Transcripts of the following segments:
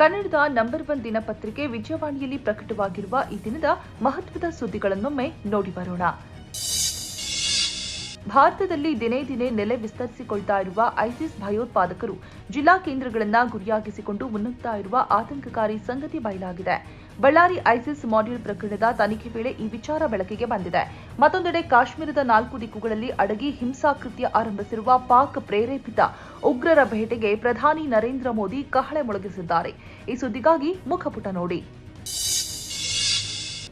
ಕನ್ನಡದ number one ದಿನಪತ್ರಿಕೆ ವಿಜಯವಾಣಿಯಲ್ಲಿ ಪ್ರಕಟವಾಗಿರುವ ಈ ದಿನದ ಮಹತ್ವದ ಸುದ್ದಿಗಳನ್ನೊಮ್ಮೆ ನೋಡಿ ಬರೋಣ. ಭಾರತದಲ್ಲಿ ದಿನೇ ದಿನೇ ನೆಲೆ ವಿಸ್ತರಿಸಿಕೊಳ್ತಾ ಇರುವ ಐಸಿಸ್ ಭಯೋತ್ಪಾದಕರು ಜಿಲ್ಲಾ ಕೇಂದ್ರಗಳನ್ನ ಗುರಿಯಾಗಿಸಿಕೊಂಡು ಮುನ್ನುಗ್ತಾ ಇರುವ ಆತಂಕಕಾರಿ ಸಂಗತಿ ಬಯಲಾಗಿದೆ. ಬಳ್ಳಾರಿ ಐಸಿಸ್ ಮಾಡ್ಯೂಲ್ ಪ್ರಕರಣದ ತನಿಖೆ ವೇಳೆ ಈ ವಿಚಾರ ಬೆಳಕಿಗೆ ಬಂದಿದೆ. ಮತ್ತೊಂದೆಡೆ ಕಾಶ್ಮೀರದ ನಾಲ್ಕು ದಿಕ್ಕುಗಳಲ್ಲಿ ಅಡಗಿ ಹಿಂಸಾಕೃತ್ಯ ಆರಂಭಿಸಿರುವ ಪಾಕ್ ಪ್ರೇರೇಪಿತ ಉಗ್ರರ ಭೇಟೆಗೆ ಪ್ರಧಾನಿ ನರೇಂದ್ರ ಮೋದಿ ಕಹಳೆ ಮೊಳಗಿಸಿದ್ದಾರೆ. ಈ ಸುದ್ದಿಗಾಗಿ ಮುಖಪುಟ ನೋಡಿ.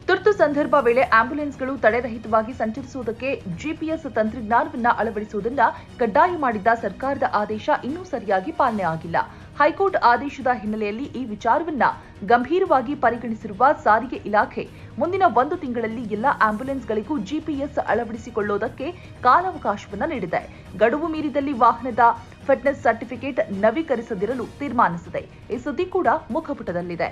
ತುರ್ತು ಸಂದರ್ಭ ವೇಳೆ ಆಂಬ್ಯುಲೆನ್ಸ್ಗಳು ತಡೆರಹಿತವಾಗಿ ಸಂಚರಿಸುವುದಕ್ಕೆ ಜಿಪಿಎಸ್ ತಂತ್ರಜ್ಞಾನವನ್ನು ಅಳವಡಿಸುವುದನ್ನು ಕಡ್ಡಾಯ ಮಾಡಿದ್ದ ಸರ್ಕಾರದ ಆದೇಶ ಇನ್ನೂ ಸರಿಯಾಗಿ ಪಾಲನೆ ಆಗಿಲ್ಲ. ಹೈಕೋರ್ಟ್ ಆದೇಶದ ಹಿನ್ನೆಲೆಯಲ್ಲಿ ಈ ವಿಚಾರವನ್ನ ಗಂಭೀರವಾಗಿ ಪರಿಗಣಿಸಿರುವ ಸಾರಿಗೆ ಇಲಾಖೆ ಮುಂದಿನ ಒಂದು ತಿಂಗಳಲ್ಲಿ ಎಲ್ಲ ಆಂಬ್ಯುಲೆನ್ಸ್ಗಳಿಗೂ ಜಿಪಿಎಸ್ ಅಳವಡಿಸಿಕೊಳ್ಳುವುದಕ್ಕೆ ಕಾಲಾವಕಾಶವನ್ನ ನೀಡಿದೆ. ಗಡುವು ಮೀರಿದಲ್ಲಿ ವಾಹನದ ಫಿಟ್ನೆಸ್ ಸರ್ಟಿಫಿಕೇಟ್ ನವೀಕರಿಸದಿರಲು ತೀರ್ಮಾನಿಸಿದೆ. ಈ ಸುದ್ದಿ ಕೂಡ ಮುಖಪುಟದಲ್ಲಿದೆ.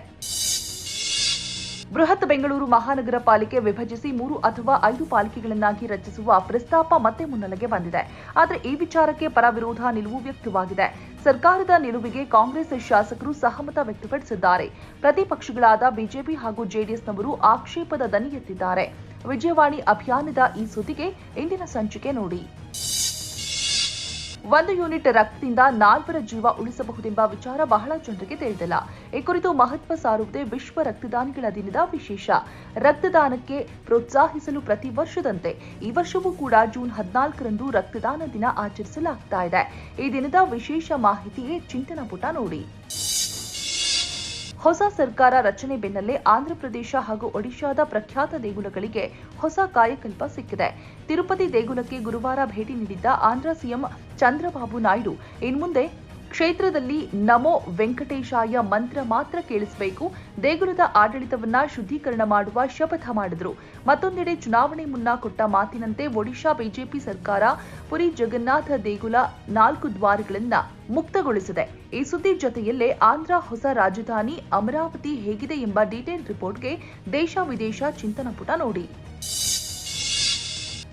ಬೃಹತ್ ಬೆಂಗಳೂರು ಮಹಾನಗರ ಪಾಲಿಕೆ ವಿಭಜಿಸಿ ಮೂರು ಅಥವಾ ಐದು ಪಾಲಿಕೆಗಳನ್ನಾಗಿ ರಚಿಸುವ ಪ್ರಸ್ತಾಪ ಮತ್ತೆ ಮುನ್ನೆಲೆಗೆ ಬಂದಿದೆ. ಆದರೆ ಈ ವಿಚಾರಕ್ಕೆ ಪರ ವಿರೋಧ ನಿಲುವು ವ್ಯಕ್ತವಾಗಿದೆ. ಸರ್ಕಾರದ ನಿಲುವಿಗೆ ಕಾಂಗ್ರೆಸ್ ಶಾಸಕರು ಸಹಮತ ವ್ಯಕ್ತಪಡಿಸಿದ್ದಾರೆ. ಪ್ರತಿಪಕ್ಷಗಳಾದ ಬಿಜೆಪಿ ಹಾಗೂ ಜೆಡಿಎಸ್ನವರು ಆಕ್ಷೇಪದ ದನಿ ಎತ್ತಿದ್ದಾರೆ. ವಿಜಯವಾಣಿ ಅಭಿಯಾನದ ಈ ಸುದ್ದಿಗೆ ಇಂದಿನ ಸಂಚಿಕೆ ನೋಡಿ. ಒಂದು ಯೂನಿಟ್ ರಕ್ತದಿಂದ ನಾಲ್ವರ ಜೀವ ಉಳಿಸಬಹುದೆಂಬ ವಿಚಾರ ಬಹಳ ಜನರಿಗೆ ತಿಳಿದಿಲ್ಲ. ಈ ಕುರಿತು ಮಹತ್ವ ಸಾರುವುದೇ ವಿಶ್ವ ರಕ್ತದಾನಿಗಳ ದಿನದ ವಿಶೇಷ. ರಕ್ತದಾನಕ್ಕೆ ಪ್ರೋತ್ಸಾಹಿಸಲು ಪ್ರತಿ ವರ್ಷದಂತೆ ಈ ವರ್ಷವೂ ಕೂಡ ಜೂನ್ ಹದಿನಾಲ್ಕರಂದು ರಕ್ತದಾನ ದಿನ ಆಚರಿಸಲಾಗ್ತಾ ಇದೆ. ಈ ದಿನದ ವಿಶೇಷ ಮಾಹಿತಿಗೆ ಚಿಂತನ ಪುಟ ನೋಡಿ. ಹೊಸ ಸರ್ಕಾರ ರಚನೆ ಬೆನ್ನಲ್ಲೇ ಆಂಧ್ರಪ್ರದೇಶ ಹಾಗೂ ಒಡಿಶಾದ ಪ್ರಖ್ಯಾತ ದೇಗುಲಗಳಿಗೆ ಹೊಸ ಕಾಯಕಲ್ಪ ಸಿಕ್ಕಿದೆ. ತಿರುಪತಿ ದೇಗುಲಕ್ಕೆ ಗುರುವಾರ ಭೇಟಿ ನೀಡಿದ್ದ ಆಂಧ್ರ ಸಿಎಂ ಚಂದ್ರಬಾಬು ನಾಯ್ಡು, ಇನ್ಮುಂದೆ ಕ್ಷೇತ್ರದಲ್ಲಿ ನಮೋ ವೆಂಕಟೇಶಾಯ ಮಂತ್ರ ಮಾತ್ರ ಕೇಳಿಸಬೇಕು. ದೇಗುಲದ ಆಡಳಿತವನ್ನ ಶುದ್ಧೀಕರಣ ಮಾಡುವ ಶಪಥ ಮಾಡಿದರು. ಮತ್ತೊಂದೆಡೆ ಚುನಾವಣೆ ಮುನ್ನ ಕೊಟ್ಟ ಮಾತಿನಂತೆ ಒಡಿಶಾ ಬಿಜೆಪಿ ಸರ್ಕಾರ ಪುರಿ ಜಗನ್ನಾಥ ದೇಗುಲ ನಾಲ್ಕು ದ್ವಾರಗಳನ್ನ ಮುಕ್ತಗೊಳಿಸಿದೆ. ಈ ಸುದ್ದಿ ಜೊತೆಯಲ್ಲೇ ಆಂಧ್ರ ಹೊಸ ರಾಜಧಾನಿ ಅಮರಾವತಿ ಹೇಗಿದೆ ಎಂಬ ಡೀಟೇಲ್ ರಿಪೋರ್ಟ್ಗೆ ದೇಶ ವಿದೇಶ ಚಿಂತನ ಪುಟ ನೋಡಿ.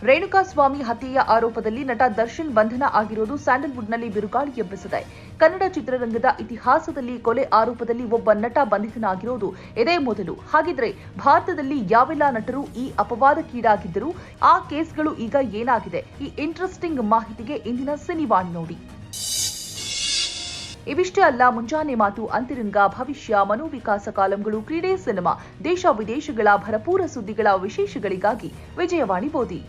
ರೇಣುಕಾಸ್ವಾಮಿ ಹತ್ಯೆಯ ಆರೋಪದಲ್ಲಿ ನಟ ದರ್ಶನ್ ಬಂಧನ ಆಗಿರುವುದು ಸ್ಯಾಂಡಲ್ವುಡ್ನಲ್ಲಿ ಬಿರುಗಾಳಿ ಎಬ್ಬಿಸಿದೆ. ಕನ್ನಡ ಚಿತ್ರರಂಗದ ಇತಿಹಾಸದಲ್ಲಿ ಕೊಲೆ ಆರೋಪದಲ್ಲಿ ಒಬ್ಬ ನಟ ಬಂಧಿತನಾಗಿರೋದು ಇದೇ ಮೊದಲು. ಹಾಗಿದ್ರೆ ಭಾರತದಲ್ಲಿ ಯಾವೆಲ್ಲ ನಟರು ಈ ಅಪವಾದಕ್ಕೀಡಾಗಿದ್ದರು ಆ ಕೇಸ್ಗಳು ಈಗ ಏನಾಗಿದೆ? ಈ ಇಂಟ್ರೆಸ್ಟಿಂಗ್ ಮಾಹಿತಿಗೆ ಇಂದಿನ ಸಿನಿವಾಣಿ ನೋಡಿ. ಇವಿಷ್ಟೇ ಅಲ್ಲ, ಮುಂಜಾನೆ ಮಾತು ಅಂತಿರಂಗ. ಭವಿಷ್ಯ, ಮನೋವಿಕಾಸ ಕಾಲಂಗಳು, ಕ್ರೀಡೆ, ಸಿನಿಮಾ, ದೇಶ ವಿದೇಶಗಳ ಭರಪೂರ ಸುದ್ದಿಗಳ ವಿಶೇಷಗಳಿಗಾಗಿ ವಿಜಯವಾಣಿ ಬೋಧಿ